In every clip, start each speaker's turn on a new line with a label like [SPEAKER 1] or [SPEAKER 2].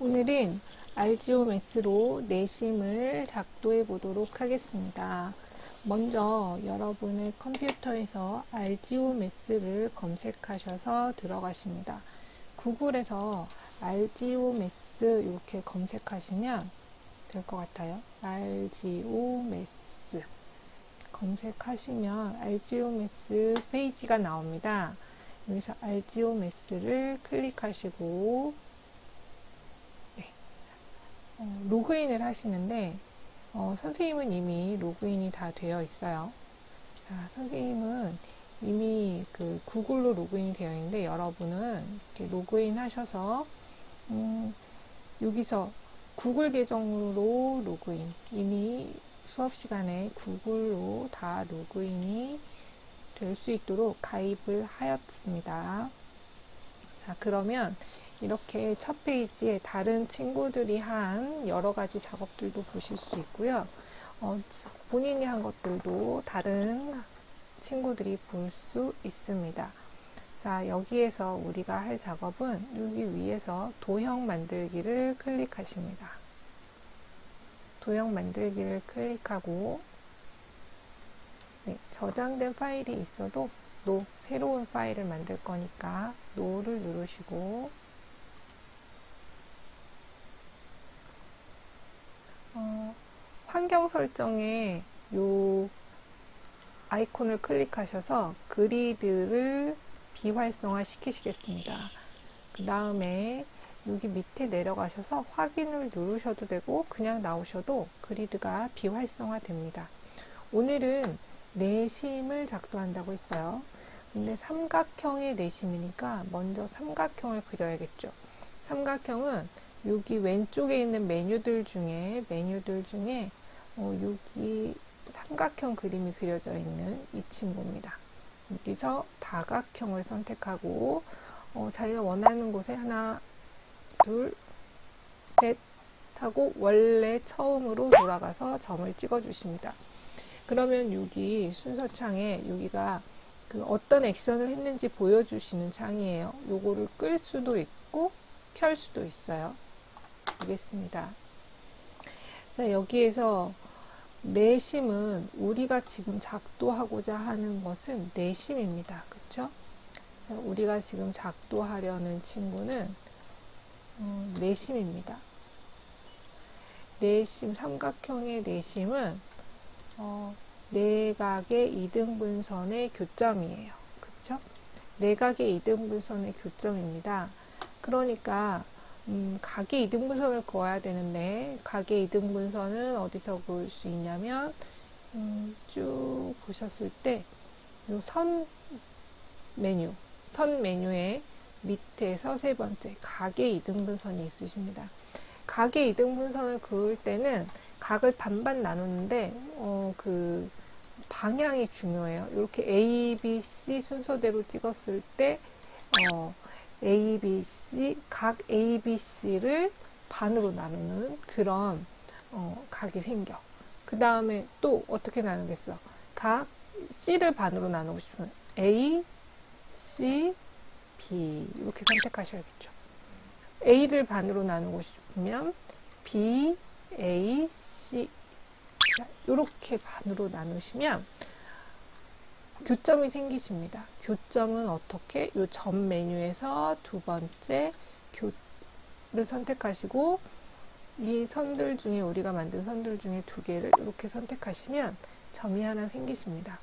[SPEAKER 1] 오늘은 알지오메스로 내심을 작도해 보도록 하겠습니다. 먼저 여러분의 컴퓨터에서 알지오메스를 검색하셔서 들어가십니다. 구글에서 알지오메스 이렇게 검색하시면 될 것 같아요. 알지오메스 검색하시면 알지오메스 페이지가 나옵니다. 여기서 알지오메스를 클릭하시고 네. 어, 로그인을 하시는데 어, 선생님은 이미 로그인이 다 되어 있어요. 자, 선생님은 이미 그 구글로 로그인이 되어 있는데 여러분은 이렇게 로그인 하셔서 음, 여기서 구글 계정으로 로그인 이미 수업 시간에 구글로 다 로그인이 될 수 있도록 가입을 하였습니다. 자, 그러면 이렇게 첫 페이지에 다른 친구들이 한 여러 가지 작업들도 보실 수 있고요. 어, 본인이 한 것들도 다른 친구들이 볼 수 있습니다. 자, 여기에서 우리가 할 작업은 여기 위에서 도형 만들기를 클릭하십니다. 도형 만들기를 클릭하고 네, 저장된 파일이 있어도 노, 새로운 파일을 만들 거니까 노를 누르시고 어, 환경 설정에 요 아이콘을 클릭하셔서 그리드를 비활성화 시키시겠습니다. 그 다음에 여기 밑에 내려가셔서 확인을 누르셔도 되고 그냥 나오셔도 그리드가 비활성화 됩니다. 오늘은 내심을 작도한다고 했어요. 근데 삼각형의 내심이니까 먼저 삼각형을 그려야겠죠. 삼각형은 여기 왼쪽에 있는 메뉴들 중에 메뉴들 중에 어, 여기 삼각형 그림이 그려져 있는 이 친구입니다. 여기서 다각형을 선택하고 어, 자기가 원하는 곳에 하나, 둘, 셋 하고 원래 처음으로 돌아가서 점을 찍어 주십니다. 그러면 여기 순서창에 여기가 그 어떤 액션을 했는지 보여주시는 창이에요. 요거를 끌 수도 있고 켤 수도 있어요. 알겠습니다. 자, 여기에서 내심은 우리가 지금 작도하고자 하는 것은 내심입니다. 그쵸? 자, 우리가 지금 작도하려는 친구는 어, 내심입니다. 내심, 삼각형의 내심은 어, 내각의 이등분선의 교점이에요. 그쵸? 내각의 이등분선의 교점입니다. 그러니까 음, 각의 이등분선을 그어야 되는데 각의 이등분선은 어디서 그을 수 있냐면 음, 쭉 보셨을 때 이 선 메뉴 선 메뉴의 밑에서 세 번째 각의 이등분선이 있으십니다. 각의 이등분선을 그을 때는 각을 반반 나누는데 어, 그 방향이 중요해요. 이렇게 A, B, C 순서대로 찍었을 때 어, A, B, C 각 A, B, C를 반으로 나누는 그런 어, 각이 생겨. 그 다음에 또 어떻게 나누겠어? 각 C를 반으로 나누고 싶으면 A, C, B 이렇게 선택하셔야겠죠. A를 반으로 나누고 싶으면 B, A, C 이렇게 반으로 나누시면 교점이 생기십니다. 교점은 어떻게? 이 점 메뉴에서 두 번째 교를 선택하시고 이 선들 중에 우리가 만든 선들 중에 두 개를 이렇게 선택하시면 점이 하나 생기십니다.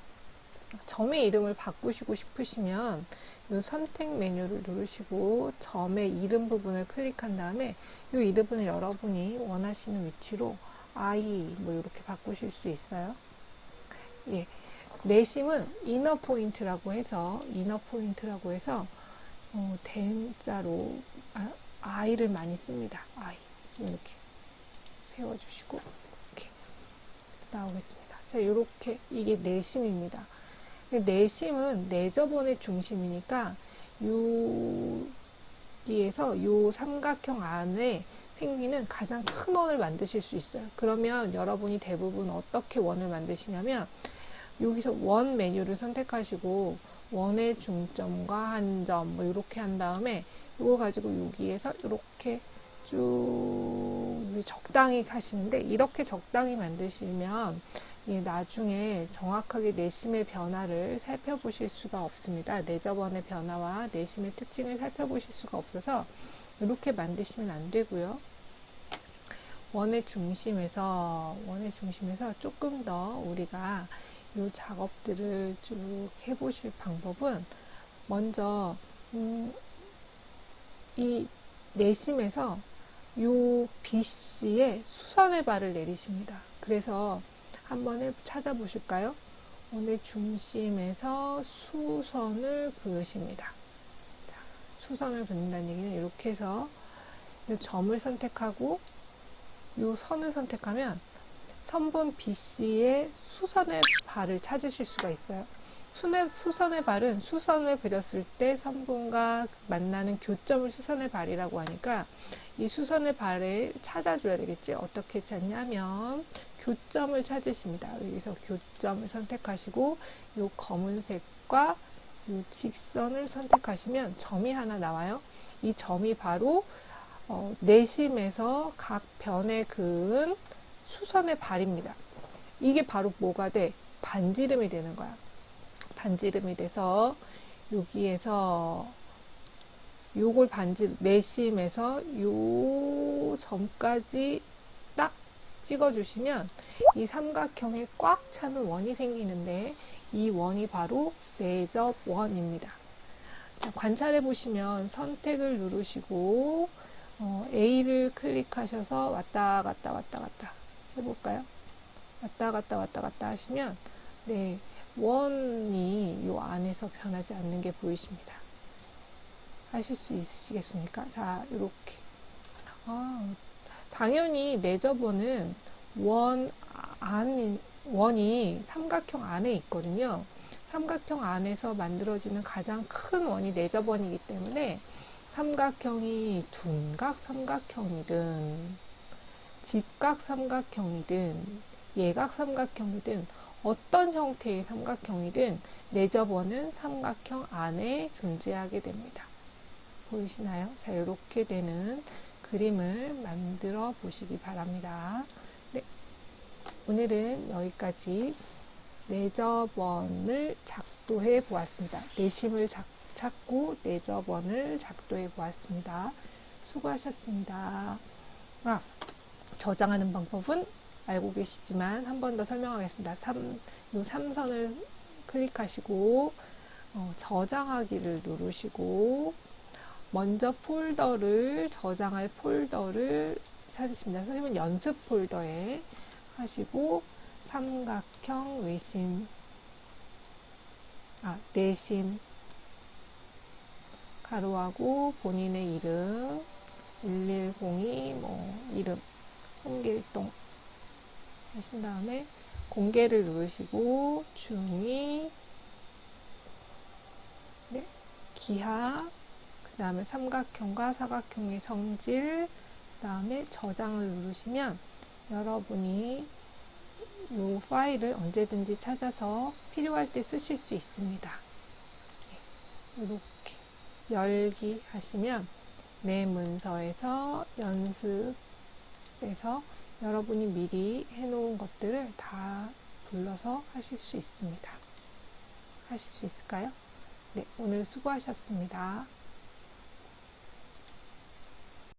[SPEAKER 1] 점의 이름을 바꾸시고 싶으시면 이 선택 메뉴를 누르시고 점의 이름 부분을 클릭한 다음에 이 이름을 여러분이 원하시는 위치로 I 뭐 이렇게 바꾸실 수 있어요. 예. 내심은 이너 포인트라고 해서 이너 포인트라고 해서 어, 대자로 아, I를 많이 씁니다. I 이렇게 세워주시고 이렇게 나오겠습니다. 자 이렇게 이게 내심입니다. 내심은 내저번의 중심이니까 여기에서 요 삼각형 안에 생기는 가장 큰 원을 만드실 수 있어요. 그러면 여러분이 대부분 어떻게 원을 만드시냐면 여기서 원 메뉴를 선택하시고 원의 중점과 한 점 뭐 이렇게 한 다음에 이거 가지고 여기에서 이렇게 쭉 적당히 하시는데 이렇게 적당히 만드시면 이 나중에 정확하게 내심의 변화를 살펴보실 수가 없습니다. 내저번의 변화와 내심의 특징을 살펴보실 수가 없어서 이렇게 만드시면 안 되고요. 원의 중심에서 원의 중심에서 조금 더 우리가 이 작업들을 쭉 해보실 방법은 먼저 음, 이 내심에서 요 BC에 수선의 발을 내리십니다. 그래서 한번 해- 찾아보실까요? 원의 중심에서 수선을 그으십니다. 자, 수선을 그는다는 얘기는 이렇게 해서 이 점을 선택하고 이 선을 선택하면 선분 BC의 수선의 발을 찾으실 수가 있어요. 수선의 발은 수선을 그렸을 때 선분과 만나는 교점을 수선의 발이라고 하니까 이 수선의 발을 찾아줘야 되겠지. 어떻게 찾냐면 교점을 찾으십니다. 여기서 교점을 선택하시고 이 검은색과 이 직선을 선택하시면 점이 하나 나와요. 이 점이 바로 어, 내심에서 각 변에 그은 수선의 발입니다. 이게 바로 뭐가 돼? 반지름이 되는 거야. 반지름이 돼서 여기에서 요걸 반지 내심에서 요 점까지 딱 찍어주시면 이 삼각형에 꽉 차는 원이 생기는데 이 원이 바로 내접 원입니다. 자, 관찰해 보시면 선택을 누르시고 어, A를 클릭하셔서 왔다 갔다 왔다 갔다 해볼까요? 왔다 갔다 왔다 갔다 하시면 네 원이 요 안에서 변하지 않는 게 보이십니다. 하실 수 있으시겠습니까? 자, 이렇게. 아, 당연히 내접원은 원 안, 원이 삼각형 안에 있거든요. 삼각형 안에서 만들어지는 가장 큰 원이 내접원이기 때문에 삼각형이 둔각 삼각형이든 직각 삼각형이든 예각 삼각형이든 어떤 형태의 삼각형이든 내접원은 삼각형 안에 존재하게 됩니다. 보이시나요? 자, 이렇게 되는 그림을 만들어 보시기 바랍니다. 네, 오늘은 여기까지 내접원을 작도해 보았습니다. 내심을 작, 찾고 내접원을 작도해 보았습니다. 수고하셨습니다. 아, 저장하는 방법은 알고 계시지만 한 번 더 설명하겠습니다. 3, 요 3선을 클릭하시고 어, 저장하기를 누르시고 먼저 폴더를 저장할 폴더를 찾으십니다. 선생님은 연습 폴더에 하시고 삼각형 외심 아 내심 가로하고 본인의 이름 110이 뭐 이름 홍길동 하신 다음에 공개를 누르시고 중위 네, 기하 그 다음에 삼각형과 사각형의 성질 그 다음에 저장을 누르시면 여러분이 이 파일을 언제든지 찾아서 필요할 때 쓰실 수 있습니다. 이렇게 열기 하시면 내 문서에서 연습 에서 여러분이 미리 해놓은 것들을 다 불러서 하실 수 있습니다. 하실 수 있을까요? 네, 오늘 수고하셨습니다.